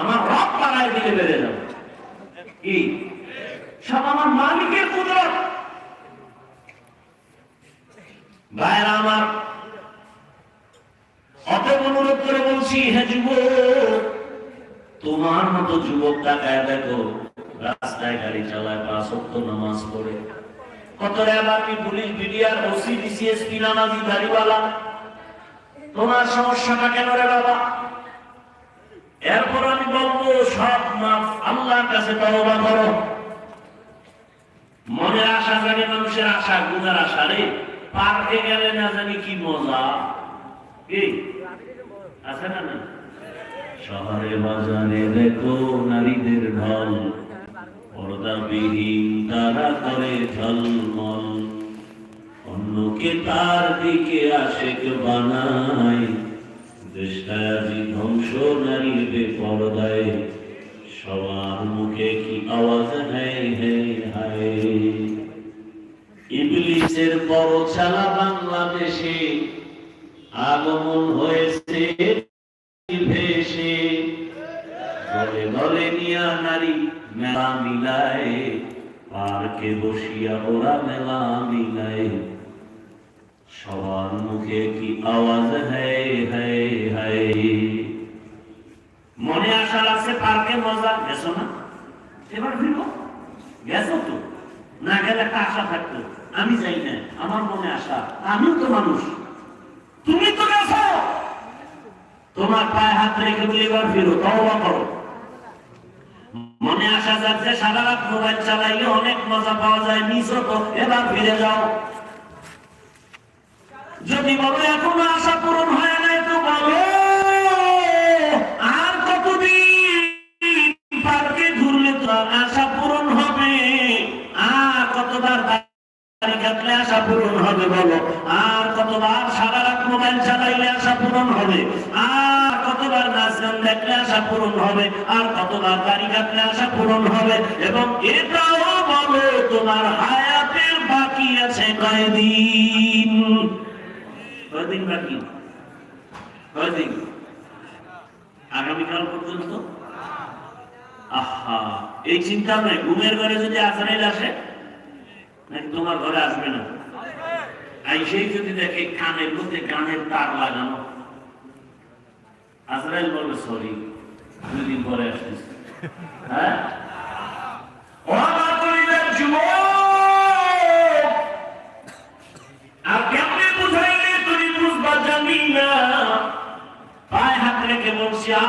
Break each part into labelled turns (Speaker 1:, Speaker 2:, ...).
Speaker 1: আমার রব বাড়ায় দিলে বেড়ে যাবে। কি? সব আমার মালিকের কুদরত। ভাইরা আমার বলছি, হে যুবক, তোমার মতো যুবক টাকায় দেখো, রাস্তায় গাড়ি চালায়, পাঁচ নামাজ পড়ে। কত রেবাকি police, BDR, OC, DC SP নামাজি দাড়িওয়ালা তোমার সমস্যাটা কেন রে বাবা? এরপর আমি বলব, সব মাফ, আল্লাহর কাছে তওবা করো। মনের আশা জাগে মানুষের আশা গুণের আশা রে। পার্কে গেলে না জানি কি মজা। কি? আছে না না শহরে বাজারে দেখো নারীদের ঢল। পর্দাবিহীন তারা করে ঝলমল। অন্যকে তার দিকে আশেক বানায়। ধ্বংস নারীর বেপরদায়, সবার মুখে কি আওয়াজ হ্যায় হ্যায় হায়? ইবলিসের বড় ছালা বাংলাদেশে আগমন হয়েছে ভেসে দলে দলে নিয়া নারী মেলা মিলায়, পার্কে বসিয়া ওরা মেলা মিলায়। সবার মুখে কি আওয়াজ? হ্যায় হ্যায় হায়। মনে আশা লাগছে পার্কে মজা। গেছো না? এবার ফিরবো। গেছো তো? না গেলে একটা আশা থাকতো। আমি যাই না। আমার মনে আশা। আমিও তো মানুষ। তুমি তো গেছো। তোমার পায়ে হাত রেখে বলে এবার ফিরো। তওবা করো। মনে আসা যাচ্ছে সারা রাত মোবাইল চালাইলে অনেক মজা পাওয়া যায়। নিজ এবার ফিরে যাও। যদি বলো এখনও আশা পূরণ হয় নাই তো বলো আর কতদিন পার্কে ঘুরলে তো আশা পূরণ হবে? আর কতবার কাটলে আশা পূরণ হবে বলো? আর কতবার সারা রাত মোবাইল চালাইলে আশা পূরণ হবে? আর কতবার নাচ গান দেখলে আশা পূরণ হবে? আর কতবার দাড়ি কাটলে আশা পূরণ হবে? এবং এটাও বলো, তোমার হায়াতের বাকি আছে কয়দিন? কয়দিন বাকি? কয়দিন? আগামীকাল পর্যন্ত? আহা, এই চিন্তা নয়। ঘুমের ঘরে যদি আজরাইল আসে, নাকি তোমার ঘরে আসবে না? আইসেই যদি দেখে কানের মধ্যে গানের তার লাগানো। আজরাইল বলবে সরি দুই দিন পরে আসতেছে। হ্যাঁ?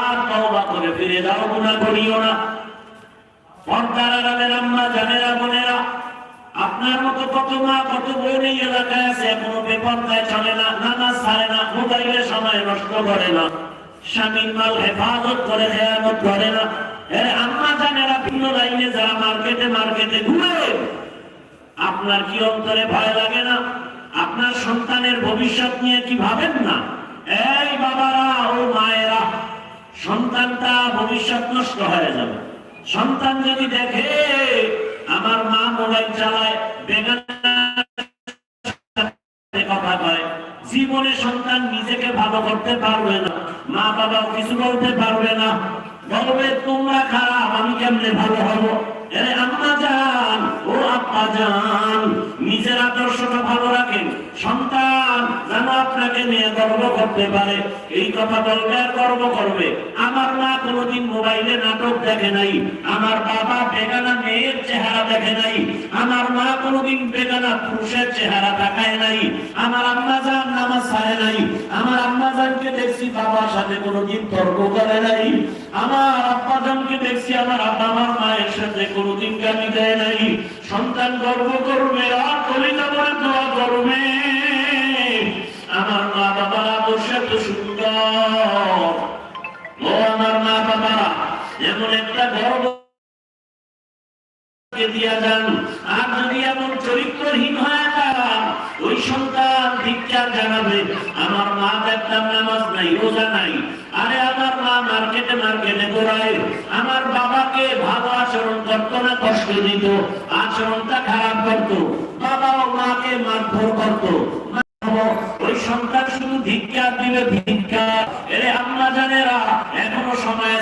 Speaker 1: আর করে ফিরে করিও না। জানেরা, বোনেরা, আপনার মতো কত মা, কত বোন এই এলাকায় আছে, এখনও বেপর্দায় চলে না, নামাজ ছাড়ে না মোবাইলের সময় নষ্ট করে না, স্বামীর মাল হেফাজত করে হেয়ানত করে না। মার্কেটে আপনার কি অন্তরে ভয় লাগে না? আপনার সন্তানের ভবিষ্যৎ নিয়ে কি ভাবেন না? এই বাবারা, ও মায়েরা সন্তানটা ভবিষ্যৎ নষ্ট হয়ে যাবে। সন্তান যদি দেখে, আমার মা মোবাইল চালায় জীবনে সন্তান নিজেকে ভালো করতে পারবে না, মা বাবা কিছু বলতে পারবে না। বলবে, তোমরা খারাপ, আমি কেমনে ভালো হব? আম্মা যান ও আব্বা যান নিজের আদর্শটা ভালো রাখেন। সন্তান যেন আপনাকে নিয়ে গর্ব করতে পারে। এই কথা বলবে গর্ব করবে। আমার মা কোনোদিন মোবাইলে নাটক দেখে নাই। আমার বাবা বেগানা মেয়ের চেহারা দেখে নাই। আমার মা কোনোদিন বেগানা পুরুষের চেহারা দেখায় নাই। আমার আম্মা জান নামাজ ছাড়ে নাই। আমার আম্মা জানকে দেখছি বাবার সাথে কোনোদিন তর্ক করে নাই। আমার আব্বা দেখছি আমার আব্বা, আমার মায়ের সাথে কোনোদিন গালি দেয় নাই। সন্তান গর্ব করবে আর কলিতা বলে দোয়া করবে। আমার মা বাবার আদর্শ এত সুন্দর। ও আমার মা বাবা, এমন একটা গর্ব দিয়া যান। আর যদি এমন চরিত্রহীন হয়ে ওই সন্তান ধিক্কার জানাবে, আমার মা দেখতাম নামাজ নাই, রোজা নাই। আরে আমার মা মার্কেটে মার্কেটে ঘোরায়, আমার বাবাকে ভালো আচরণ করত না, কষ্ট দিত, আচরণটা খারাপ করত। বাবা ও মাকে মারধর করত। ওই সন্তান শুধু ধিক্কার দিবে ধিক্কার এরে আম্মা জানেরা, এখনও সময়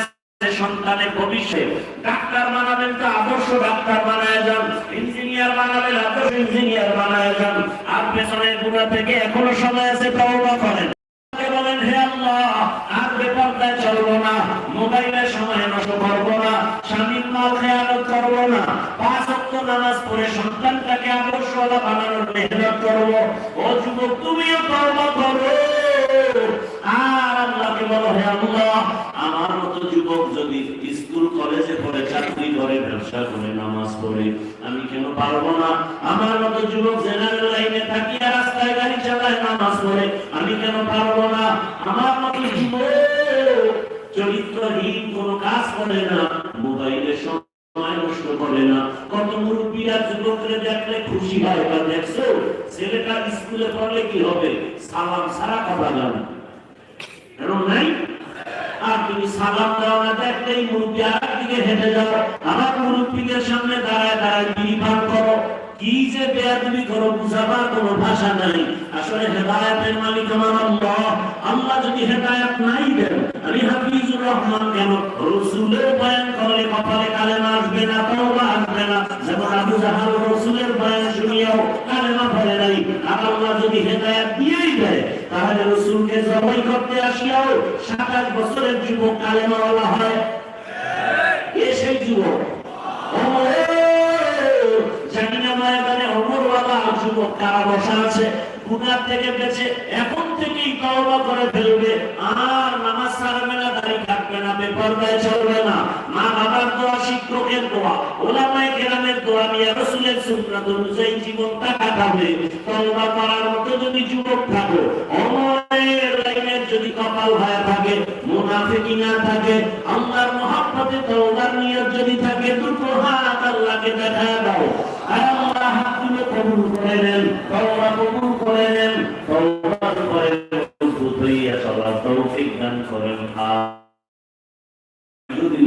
Speaker 1: সন্তানের ভবিষ্যৎ ডাক্তার বানাবেন তো আদর্শ ডাক্তার বানায় যান, ইঞ্জিনিয়ার বানাবেন, আদর্শ ইঞ্জিনিয়ার বানায় যান। আর পেছনের গুণা থেকে এখনও সময় আছে, তওবা করেন। আল্লাহকে বলেন, হে আল্লাহ, আর বেপরদায় চলবো না, মোবাইলের সময় নষ্ট করব না, স্বামীর মাল খেয়ালত করব না, পাঁচ ওয়াক্ত নামাজ পড়ে সন্তানটাকে আদর্শওয়ালা বানানোর মেহনত করব। ও যুবক, তুমিও তওবা করো। আর আল্লাহকে বলো, হে আল্লাহ যুবক যদি স্কুল, কলেজে পড়ে, চাকরি করে, ব্যবসা করে, নামাজ পড়ে, আমি কেন পারব না? আমার মতো যুবক জেনারেল লাইনে থাকি আর রাস্তায় গাড়ি চালায়, নামাজ পড়ে, আমি কেন পারব না? আমার মতো চরিত্রহীন কোনো কাজ করে না সময় নষ্ট করে না। কত মুরব্বীরা দেখলে খুশি হয়, বা দেখছ, ছেলেটা স্কুলে পড়লে কি হবে? সালাম সারা কথা জানে নাই? তুমি সালাম দাও না দেখলেই মুরব্বী আর দিকে হেঁটে যাও। আবার মুরব্বীদের সামনে দাঁড়ায় দাঁড়ায় পান করো। কি যে বেয়াদবি করো, বুঝাবার কোনো ভাষা নাই। আসলে হেদায়েতের মালিক আমার আল্লাহ। আল্লাহ যদি হেদায়েত নাই দেন, আমি হাফিজুর রহমান কেন? রসুলের বয়ান করলে কপালে কালেমা আসবে না, তওবা আসবে না। যেমন আবু জাহাল রসুলের বয়ান শুনিয়াও কালেমা পড়ে নাই। আর আল্লাহ যদি হেদায়েত দিয়েই দেয় তাহলে রসুলকে জবাই করতে আসিয়াও সাত আট বছরের যুবক কালেমাওয়ালা হয়। কে সেই যুবক? যুবক আছে। থেকে বেঁচে এখন থেকেই তওবা করে ফেলবে। আর নামাজ ছাড়বে না, দাড়ি কাটবে না, বেপরদায় চলবে না মা বাবার দোয়া শিক্ষকের দোয়া ওলামায়ে কেরামের দোয়া নিয়ে রাসূলের সুন্নাত অনুযায়ী জীবনটা কাটাবে তওবা করার মতো যদি যুবক থাকো, অমরের লাইনের যদি কপাল ভায়া থাকে মুনাফিকি না থাকে, আল্লাহর মহব্বতে তওবার নিয়ত যদি থাকে, দুটো হাত আল্লাহকে দেখা দাও। আর আল্লাহ, হাতগুলো কবুল করে নেন তওবা কবুল করে নেন তওবার করে মজবুত হইয়া চলার তৌফিক দান করেন। আর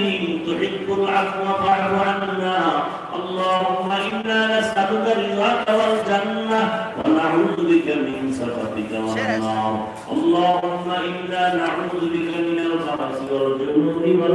Speaker 1: كريم تحب العفو فاعف عنا اللهم إنا نسألك رضاك والجنة ونعوذ بك من سخطك والنار اللهم إنا نعوذ بك من الخبث والجنون وال